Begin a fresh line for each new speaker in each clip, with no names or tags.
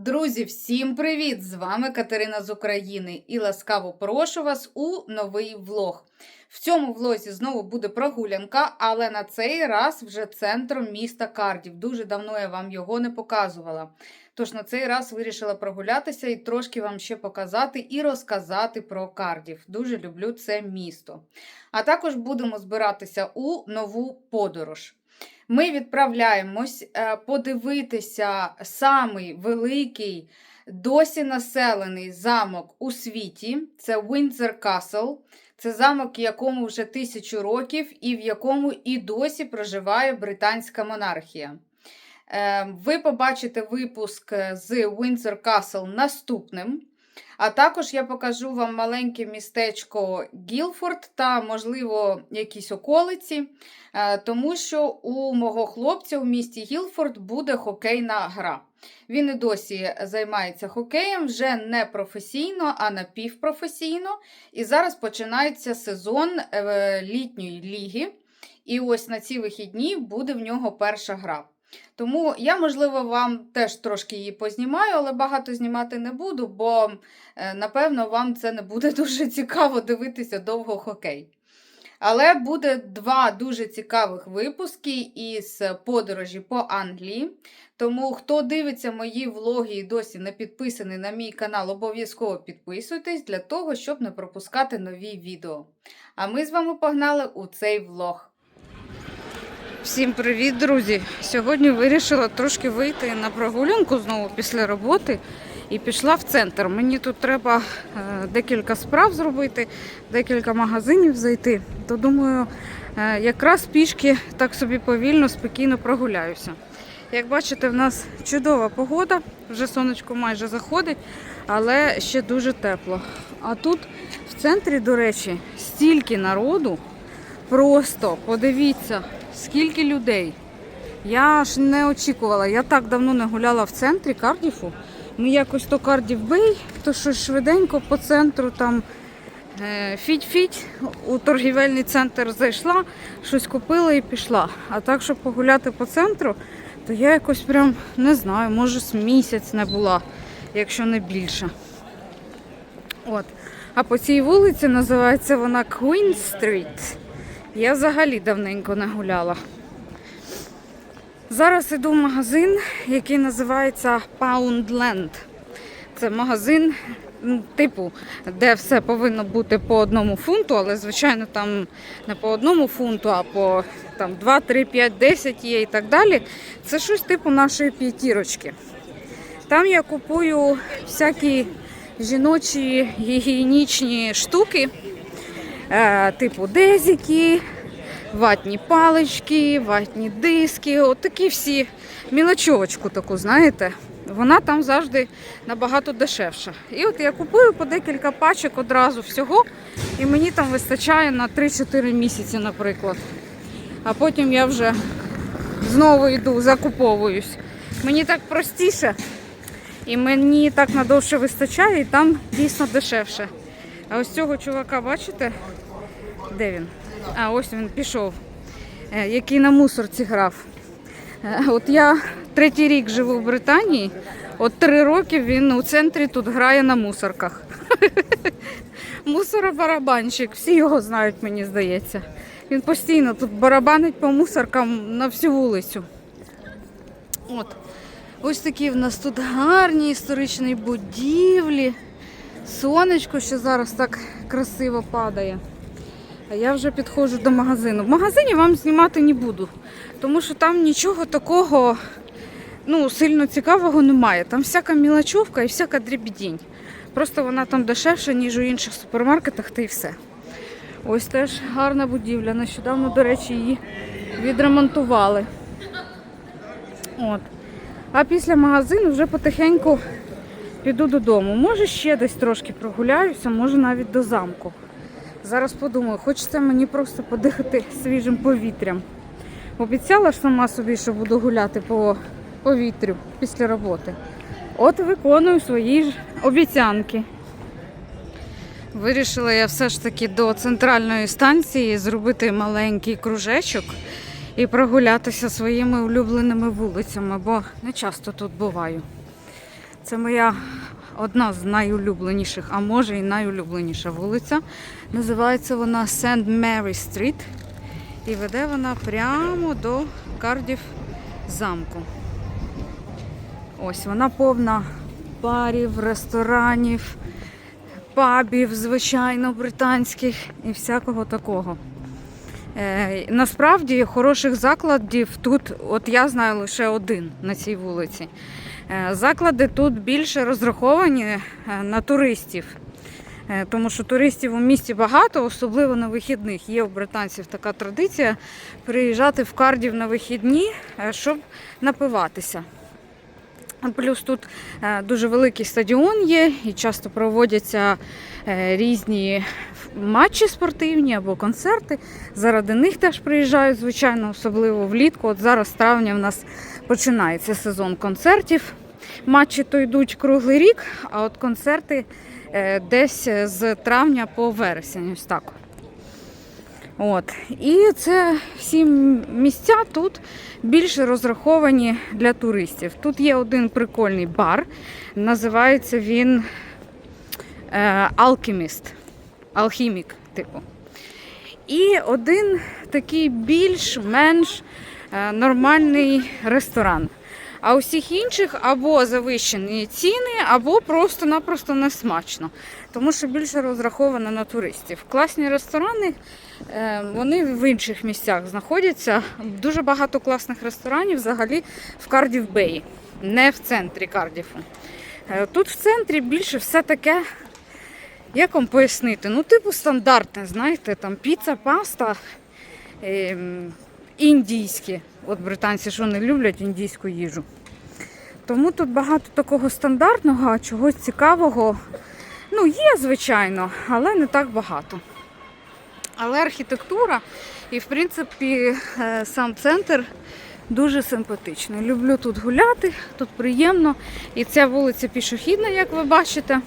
Друзі, всім привіт! З вами Катерина з України і ласкаво прошу вас у новий влог. В цьому влозі знову буде прогулянка, але на цей раз вже центром міста Кардів. Дуже давно я вам його не показувала. Тож на цей раз вирішила прогулятися і трошки вам ще показати і розказати про Кардів. Дуже люблю це місто. А також будемо збиратися у нову подорож. Ми відправляємось е, подивитися самий великий, досі населений замок у світі. Це Windsor Castle. Це замок, якому вже тисячу років, і в якому і досі проживає британська монархія. Е, Ви побачите випуск з Windsor Castle наступним. А також я покажу вам маленьке містечко Гілфорд та, можливо, якісь околиці, е, тому що у мого хлопця у місті Гілфорд буде хокейна гра. Він і досі займається хокеєм вже не професійно, а напівпрофесійно. І зараз починається сезон е, літньої ліги. І ось на ці вихідні буде в нього перша гра. Тому я, можливо, вам теж трошки її познімаю, але багато знімати не буду, бо, е, напевно, вам це не буде дуже цікаво дивитися довго хокей. Але буде два дуже цікавих випуски із подорожі по Англії. Тому, хто дивиться мої влоги і досі не підписаний на мій канал, обов'язково підписуйтесь для того, щоб не пропускати нові відео. А ми з вами погнали у цей влог. Всім привіт, друзі! Сьогодні вирішила трошки вийти на прогулянку знову після роботи і пішла в центр. Мені тут треба е, декілька справ зробити, декілька магазинів зайти. То думаю, е, якраз пішки так собі повільно, спокійно прогуляюся. Як бачите, в нас чудова погода, вже сонечко майже заходить, але ще дуже тепло. А тут в центрі, до речі, стільки народу. Просто подивіться, скільки людей. Я ж не очікувала. Я так давно не гуляла в центрі Кардіфу. Ми якось то Кардіф Бей, то щось швиденько по центру там е, фіть-фіть у торгівельний центр зайшла, щось купила і пішла. А так, щоб погуляти по центру, то я якось прям не знаю, може з місяць не була, якщо не більше. От. А по цій вулиці називається вона Queen Street. Я взагалі давненько не гуляла. Зараз іду в магазин, який називається Poundland. Це магазин, ну, типу, де все повинно бути по одному фунту, але, звичайно, там не по одному фунту, а по там, 2, 3, 5, 10 є і так далі. Це щось типу нашої п'ятірочки. Там я купую всякі жіночі гігієнічні штуки. Е, типу дезіки, ватні палички, ватні диски, от такі всі мілочовочку таку, знаєте. Вона там завжди набагато дешевша. І от я купую по декілька пачок одразу всього, і мені там вистачає на 3-4 місяці, наприклад. А потім я вже знову йду, закуповуюсь. Мені так простіше, і мені так надовше вистачає, і там дійсно дешевше. А ось цього чувака, бачите? Де він? А, ось він пішов, Е, який на мусорці грав. Е, От я третій рік живу в Британії, от три роки він у центрі тут грає на мусорках. Мусоробарабанщик, всі його знають, мені здається. Він постійно тут барабанить по мусоркам на всю вулицю. От. Ось такі в нас тут гарні історичні будівлі. Сонечко ще зараз так красиво падає. А я вже підходжу до магазину. В магазині вам знімати не буду, тому що там нічого такого ну, сильно цікавого немає. Там всяка мілочовка і всяка дрібідінь. Просто вона там дешевша, ніж у інших супермаркетах, та й все. Ось теж гарна будівля. Нещодавно, до речі, її відремонтували. От. А після магазину вже потихеньку піду додому. Може ще десь трошки прогуляюся, може навіть до замку. Зараз подумаю, хочеться мені просто подихати свіжим повітрям. Обіцяла ж сама собі, що буду гуляти по повітрю після роботи. От виконую свої ж обіцянки. Вирішила я все ж таки до центральної станції зробити маленький кружечок і прогулятися своїми улюбленими вулицями, бо не часто тут буваю. Це моя одна з найулюбленіших, а може і найулюбленіша вулиця. Називається вона Сент Мері Стріт. І веде вона прямо до Кардів замку. Ось вона повна барів, ресторанів, пабів, звичайно, британських і всякого такого. Е, насправді хороших закладів тут, от я знаю лише один на цій вулиці. Е, заклади тут більше розраховані е, на туристів. Е, Тому що туристів у місті багато, особливо на вихідних. Є у британців така традиція приїжджати в Кардів на вихідні, щоб напиватися. Плюс тут дуже великий стадіон є і часто проводяться різні матчі спортивні або концерти. Заради них теж приїжджають, звичайно, особливо влітку. От зараз травня в нас починається сезон концертів. Матчі то йдуть круглий рік, а от концерти е, десь з травня по вересень. Ось так. От. І це всі місця тут більше розраховані для туристів. Тут є один прикольний бар, називається він е, Alchemist, алхімік, типу. І один такий більш-менш нормальний ресторан. А у всіх інших або завищені ціни, або просто-напросто несмачно. Тому що більше розраховано на туристів. Класні ресторани, е, вони в інших місцях знаходяться. Дуже багато класних ресторанів взагалі в Кардів Беї, не в центрі Кардіфу. Е, Тут в центрі більше все таке, як вам пояснити? Ну, типу стандартне, знаєте, там піца, паста, ем, індійські. От британці ж вони люблять індійську їжу. Тому тут багато такого стандартного, чогось цікавого. Ну, є, звичайно, але не так багато. Але архітектура і, в принципі, е, сам центр дуже симпатичний. Люблю тут гуляти, тут приємно. І ця вулиця пішохідна, як ви бачите.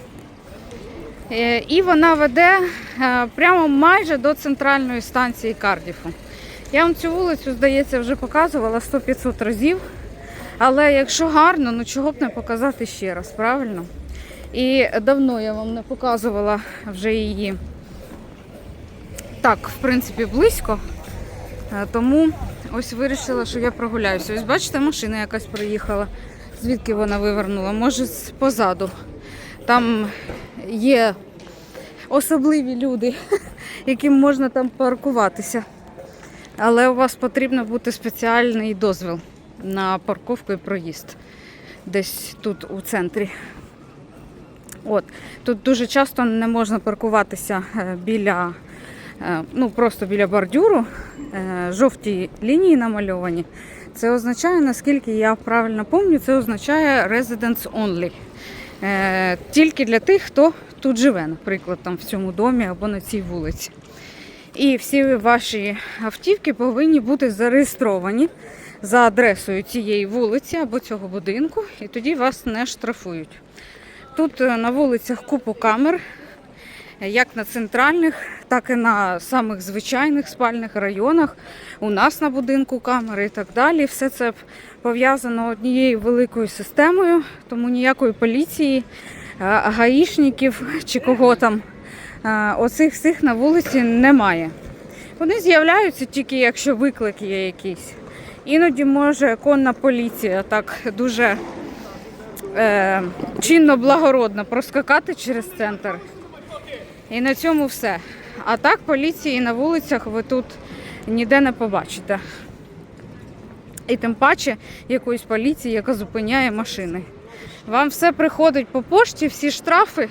Е, І вона веде е, прямо майже до центральної станції Кардіфу. Я вам цю вулицю, здається, вже показувала 100-500 разів. Але якщо гарно, ну чого б не показати ще раз, правильно? І давно я вам не показувала вже її так, в принципі, близько. Е, Тому ось вирішила, що я прогуляюся. Ось бачите, машина якась приїхала. Звідки вона вивернула? Може, з позаду. Там є особливі люди, яким можна там паркуватися. Але у вас потрібно бути спеціальний дозвіл на парковку і проїзд десь тут у центрі. От. Тут дуже часто не можна паркуватися е, біля, е, ну просто біля бордюру. Е, Жовті лінії намальовані. Це означає, наскільки я правильно пам'ятаю, це означає residence only. Тільки для тих, хто тут живе, наприклад, там в цьому домі або на цій вулиці. І всі ваші автівки повинні бути зареєстровані за адресою цієї вулиці або цього будинку, і тоді вас не штрафують. Тут е, на вулицях купу камер, як на центральних, так і на самих звичайних спальних районах. У нас на будинку камери і так далі. Все це пов'язано однією великою системою, тому ніякої поліції, е, гаїшників чи кого там. Оцих всіх на вулиці немає. Вони з'являються тільки якщо виклик є якийсь. Іноді може конна поліція так дуже е, чинно благородно проскакати через центр. І на цьому все. А так поліції на вулицях ви тут ніде не побачите. І тим паче якоїсь поліції, яка зупиняє машини. Вам все приходить по пошті, всі штрафи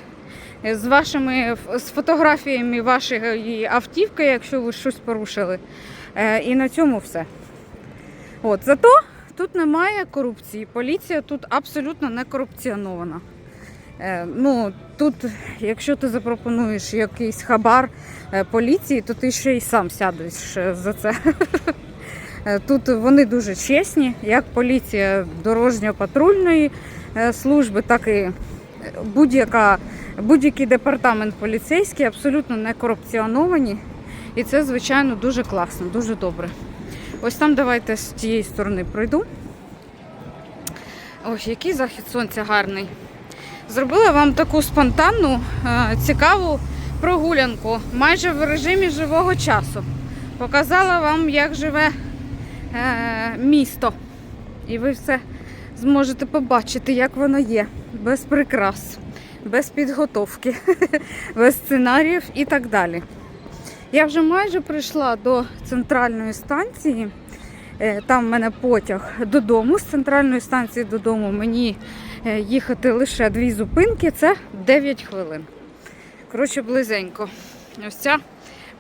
з вашими з фотографіями вашої автівки, якщо ви щось порушили. Е, І на цьому все. От, зато тут немає корупції. Поліція тут абсолютно не корупціонована. Е, ну, тут, якщо ти запропонуєш якийсь хабар е, поліції, то ти ще й сам сядеш за це. Тут вони дуже чесні, як поліція дорожньо-патрульної служби, так і будь-яка, будь-який департамент поліцейський абсолютно не корупціоновані. І це, звичайно, дуже класно, дуже добре. Ось там давайте з тієї сторони пройду. Ось, який захід сонця гарний. Зробила вам таку спонтанну, е, цікаву прогулянку майже в режимі живого часу. Показала вам, як живе е, місто. І ви все зможете побачити, як воно є, без прикрас, без підготовки, без сценаріїв і так далі. Я вже майже прийшла до центральної станції. Е, Там в мене потяг додому. З центральної станції додому мені е, їхати лише дві зупинки це 9 хвилин. Коротше, близенько. Ось ця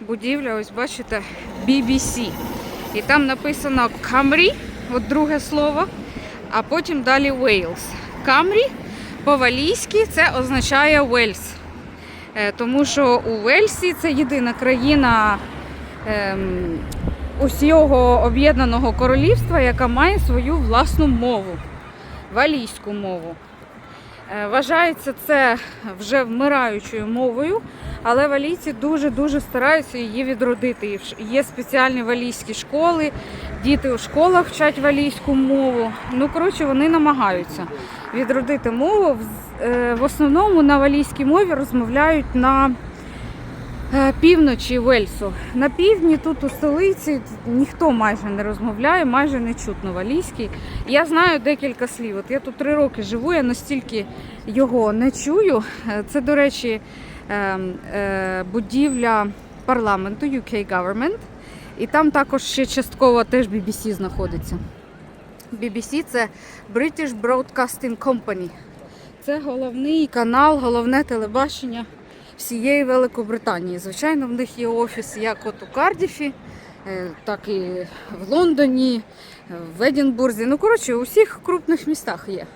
будівля, ось бачите, BBC. І там написано Камрі, от друге слово, а потім далі Wales. Камрі по-валійськи це означає Уельс. Тому що у Вельсі це єдина країна ем, усього об'єднаного королівства, яка має свою власну мову, валійську мову. Е, Вважається це вже вмираючою мовою, але валійці дуже-дуже стараються її відродити. Є спеціальні валійські школи, діти у школах вчать валійську мову. Ну, коротше, вони намагаються відродити мову. В- е, основному на валійській мові розмовляють на півночі Вельсу. На півдні, тут у столиці, ніхто майже не розмовляє, майже не чутно валійський. Я знаю декілька слів. От я тут три роки живу, я настільки його не чую. Е, Це, до речі, е, е, будівля парламенту UK Government. І там також ще частково теж BBC знаходиться. BBC це British Broadcasting Company. Це головний канал, головне телебачення всієї Великобританії. Звичайно, в них є офіс як от у Кардіфі, е, так і в Лондоні, в Едінбурзі. Ну, коротше, у всіх крупних містах є.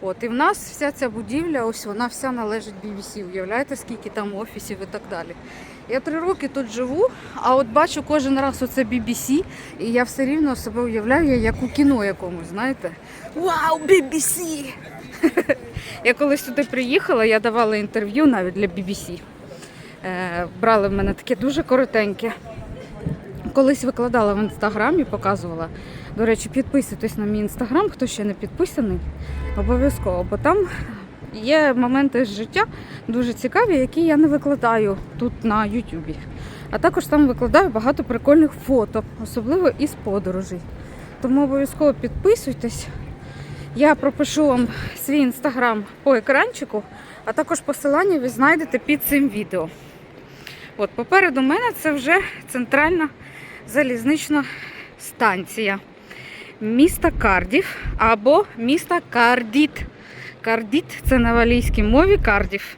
От, і в нас вся ця будівля, ось вона вся належить BBC. Уявляєте, скільки там офісів і так далі. Я три роки тут живу, а от бачу кожен раз оце BBC, і я все рівно себе уявляю, як у кіно якомусь, знаєте. Вау, BBC! Я колись сюди приїхала, я давала інтерв'ю навіть для BBC. Е, брали в мене таке дуже коротеньке. Колись викладала в інстаграмі, показувала. До речі, підписуйтесь на мій інстаграм, хто ще не підписаний, обов'язково, бо там є моменти з життя дуже цікаві, які я не викладаю тут на Ютубі. А також там викладаю багато прикольних фото, особливо із подорожей. Тому обов'язково підписуйтесь. Я пропишу вам свій інстаграм по екранчику, а також посилання ви знайдете під цим відео. От попереду мене це вже центральна залізнична станція міста Кардіф або міста Кардіт. Кардіт це на валійській мові Кардіф.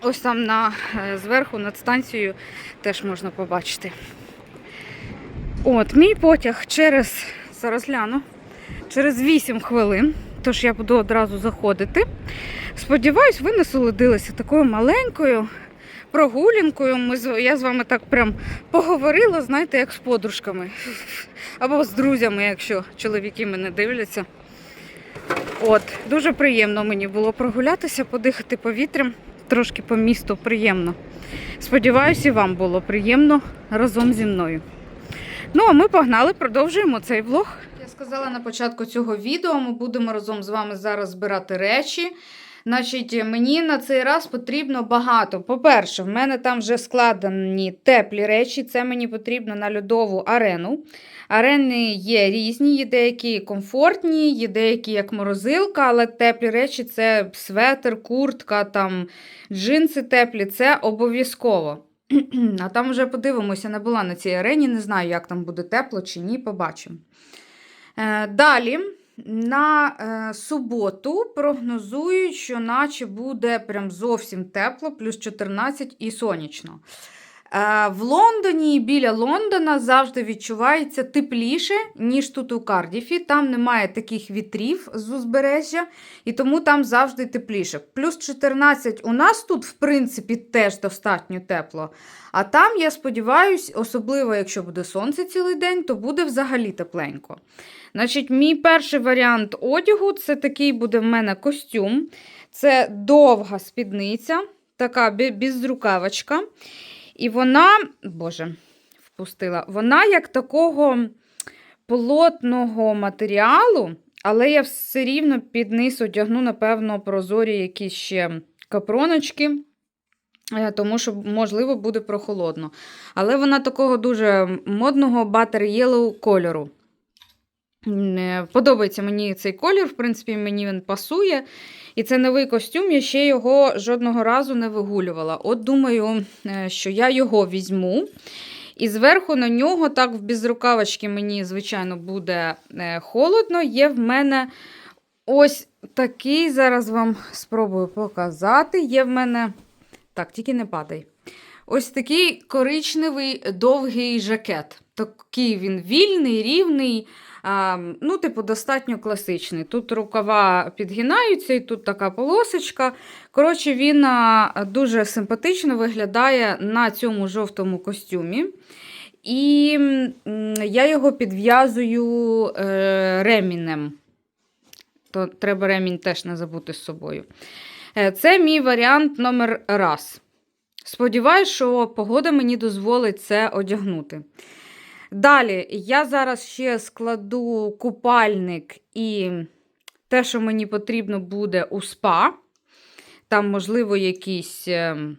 Ось там на, е, зверху над станцією теж можна побачити. От, мій потяг через, зараз гляну, через 8 хвилин, тож я буду одразу заходити. Сподіваюсь, ви насолодилися такою маленькою прогулянкою. Ми, я з вами так прям поговорила, знаєте, як з подружками. Або з друзями, якщо чоловіки мене дивляться. От, дуже приємно мені було прогулятися, подихати повітрям, трошки по місту приємно. Сподіваюсь, і вам було приємно разом зі мною. Ну, а ми погнали, продовжуємо цей влог. Сказала на початку цього відео, ми будемо разом з вами зараз збирати речі. Значить, мені на цей раз потрібно багато. По-перше, в мене там вже складені теплі речі. Це мені потрібно на льодову арену. Арени є різні, є деякі комфортні, є деякі як морозилка, але теплі речі це светр, куртка, там, джинси теплі це обов'язково. А там вже подивимося, не була на цій арені, не знаю, як там буде тепло чи ні, побачимо. Е, далі, на е, суботу прогнозують, що наче буде прям зовсім тепло, плюс 14 і сонячно. Е, В Лондоні і біля Лондона завжди відчувається тепліше, ніж тут у Кардіфі. Там немає таких вітрів з узбережжя, і тому там завжди тепліше. Плюс 14 у нас тут, в принципі, теж достатньо тепло. А там, я сподіваюся, особливо якщо буде сонце цілий день, то буде взагалі тепленько. Значить, мій перший варіант одягу це такий буде в мене костюм. Це довга спідниця, така безрукавочка. І вона, боже, впустила, вона як такого плотного матеріалу, але я все рівно під низ одягну, напевно, прозорі якісь ще капроночки. е, Тому що, можливо, буде прохолодно. Але вона такого дуже модного Butter Yellow кольору. Е, Подобається мені цей колір, в принципі, мені він пасує. І це новий костюм, я ще його жодного разу не вигулювала. От думаю, е, що я його візьму. І зверху на нього, так, в безрукавочки мені, звичайно, буде е, холодно. Є в мене ось такий, зараз вам спробую показати. Є в мене. Так, тільки не падай. Ось такий коричневий довгий жакет. Такий він вільний, рівний. Ну, типу, достатньо класичний. Тут рукава підгинаються, і тут така полосочка. Коротше, він дуже симпатично виглядає на цьому жовтому костюмі. І я його підв'язую е, ремінем. То треба ремінь теж не забути з собою. Е, Це мій варіант номер раз. Сподіваюсь, що погода мені дозволить це одягнути. Далі, я зараз ще складу купальник і те, що мені потрібно буде у спа. Там, можливо, якісь ем,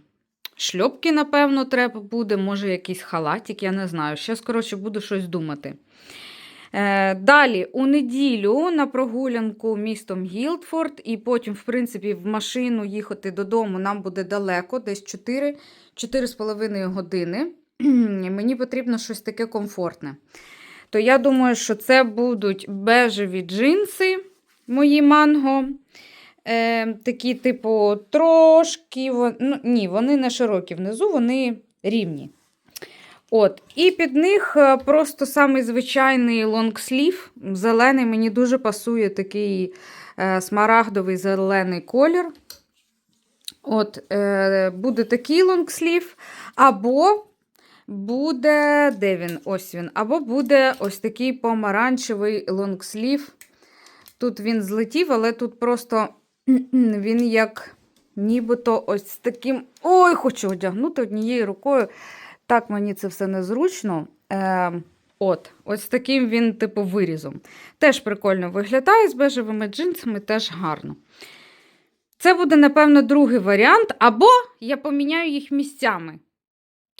шльопки, напевно, треба буде, може, якийсь халатик, я не знаю. Зараз, коротше, буду щось думати. Е, далі, у неділю на прогулянку містом Гілдфорд, і потім, в принципі, в машину їхати додому нам буде далеко, десь 4 4,5 години. Мені потрібно щось таке комфортне. То я думаю, що це будуть бежеві джинси, мої манго. Е, такі, типу, трошки. Ну, ні, вони не широкі внизу, вони рівні. От. І під них е, просто самий звичайний лонгслів. Зелений, мені дуже пасує такий е, смарагдовий зелений колір. От, е, Буде такий лонгслів, або буде, де він? Ось він. Або буде ось такий помаранчевий лонгслів. Тут він злетів, але тут просто він як нібито ось таким. Ой, хочу одягнути однією рукою. Так, мені це все незручно. Е, от, ось таким він, типу, вирізом. Теж прикольно виглядає з бежевими джинсами, теж гарно. Це буде, напевно, другий варіант, або я поміняю їх місцями.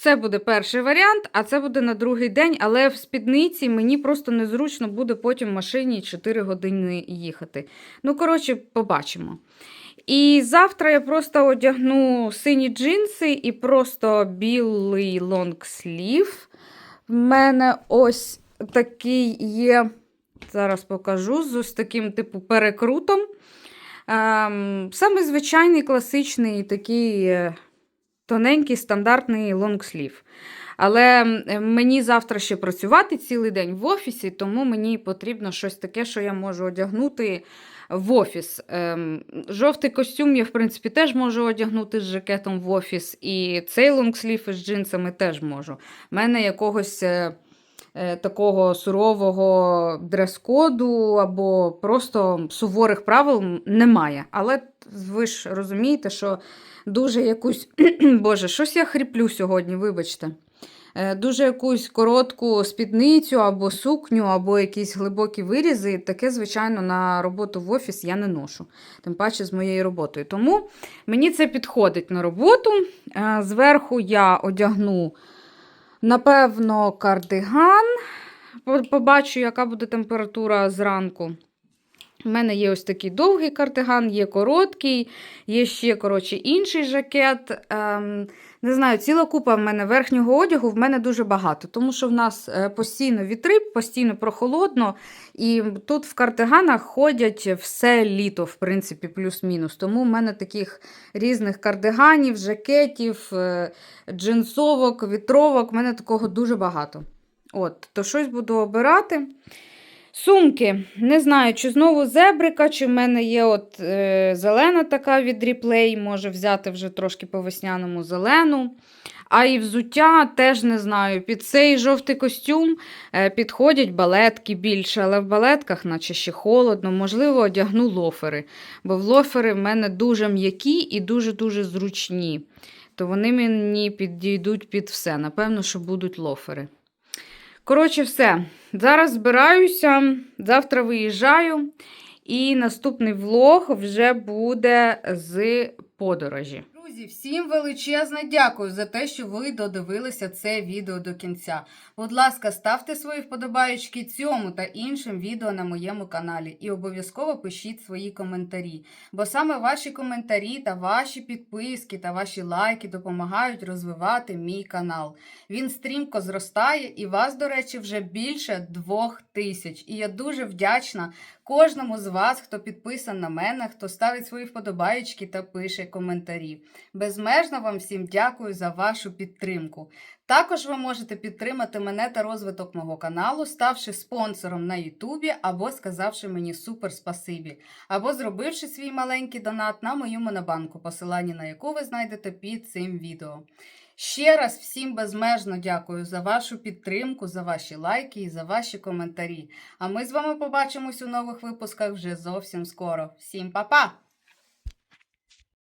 Це буде перший варіант, а це буде на другий день, але в спідниці мені просто незручно буде потім в машині 4 години їхати. Ну, коротше, побачимо. І завтра я просто одягну сині джинси і просто білий лонгслів. В мене ось такий є, зараз покажу, з ось таким типу перекрутом. Ем, саме звичайний класичний такий е, тоненький стандартний лонгслів. Але мені завтра ще працювати цілий день в офісі, тому мені потрібно щось таке, що я можу одягнути в офіс. Ем, жовтий костюм я, в принципі, теж можу одягнути з жакетом в офіс, і цей лонгслів із джинсами теж можу. У мене якогось. Е, Такого сурового дрес-коду або просто суворих правил немає. Але ви ж розумієте, що дуже якусь. Боже, щось я хріплю сьогодні, вибачте. Е, Дуже якусь коротку спідницю або сукню, або якісь глибокі вирізи. Таке, звичайно, на роботу в офіс я не ношу, тим паче з моєю роботою. Тому мені це підходить на роботу. Е, Зверху я одягну, напевно, кардиган. По- Побачу, яка буде температура зранку. У мене є ось такий довгий кардиган, є короткий, є ще, коротше, інший жакет. Ем, не знаю, ціла купа в мене верхнього одягу в мене дуже багато, тому що в нас е, постійно вітри, постійно прохолодно, і тут в кардиганах ходять все літо, в принципі, плюс-мінус. Тому в мене таких різних кардиганів, жакетів, е, джинсовок, вітровок, в мене такого дуже багато. От, то щось буду обирати. Сумки. Не знаю, чи знову зебрика, чи в мене є от е, зелена така від Replay, може взяти вже трошки по весняному зелену. А і взуття теж не знаю. Під цей жовтий костюм е, підходять балетки більше, але в балетках, наче ще холодно, можливо, одягну лофери. Бо в лофери в мене дуже м'які і дуже-дуже зручні. То вони мені підійдуть під все. Напевно, що будуть лофери. Коротше, все. Зараз збираюся, завтра виїжджаю, і наступний влог вже буде з подорожі. Друзі, всім величезне дякую за те, що ви додивилися це відео до кінця. Будь ласка, ставте свої вподобаєчки цьому та іншим відео на моєму каналі і обов'язково пишіть свої коментарі. Бо саме ваші коментарі та ваші підписки та ваші лайки допомагають розвивати мій канал. Він стрімко зростає, і вас, до речі, вже більше двох тисяч. І я дуже вдячна кожному з вас, хто підписан на мене, хто ставить свої вподобаєчки та пише коментарі. Безмежно вам всім дякую за вашу підтримку. Також ви можете підтримати мене та розвиток мого каналу, ставши спонсором на Ютубі або сказавши мені супер спасибі, або зробивши свій маленький донат на мою монобанку, посилання на яку ви знайдете під цим відео. Ще раз всім безмежно дякую за вашу підтримку, за ваші лайки і за ваші коментарі. А ми з вами побачимось у нових випусках вже зовсім скоро. Всім па-па!